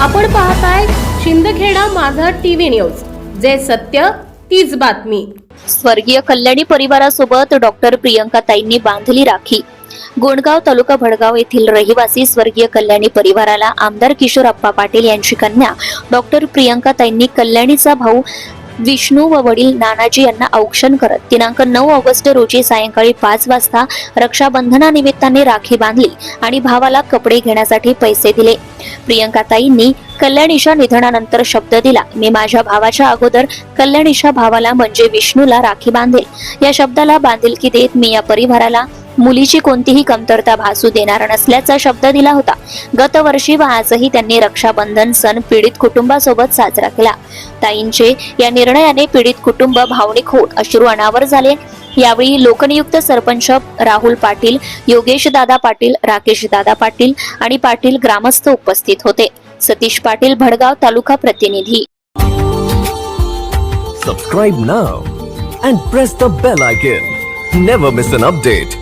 आपण पाहताय शिंदखेडा माझा टीव्ही न्यूज. जे सत्य तीच बातमी. स्वर्गीय कल्याणी परिवारासोबत डॉक्टर प्रियंका ताईंनी बांधली राखी. गोंडगाव तालुका भडगाव येथील रहिवासी स्वर्गीय कल्याणी परिवाराला आमदार किशोर अप्पा पाटील यांची कन्या डॉक्टर प्रियंका ताईंनी कल्याणीचा भाऊ विष्णू व वडील नानाजी यांना औक्षण करत दिनांक नऊ ऑगस्ट रोजी सायंकाळी पाच वाजता रक्षाबंधनानिमित्ताने राखी बांधली आणि भावाला कपडे घेण्यासाठी पैसे दिले. प्रियंकाताईंनी कल्याणीशा कल्याणीच्या निधनानंतर शब्द दिला मी माझ्या भावाच्या अगोदर कल्याणीच्या भावाला म्हणजे विष्णूला राखी बांधेल. या शब्दाला बांधिलकी देत मी या परिवाराला मुलीची कोणतीही कमतरता भासू देणार नसल्याचा शब्द दिला होता. गतवर्षी व आजही त्यांनी रक्षाबंधन सण पीडित कुटुंबासोबत साजरा केला. ताईंचे या निर्णयाने पीडित कुटुंब भावनिक होत अश्रू अनावर झाले. यावेळी लोकनियुक्त सरपंच राहुल पाटील योगेश दादा पाटील राकेश दादा पाटील आणि पाटील ग्रामस्थ उपस्थित होते. सतीश पाटील भडगाव तालुका प्रतिनिधी. Subscribe now and press the bell icon never miss an update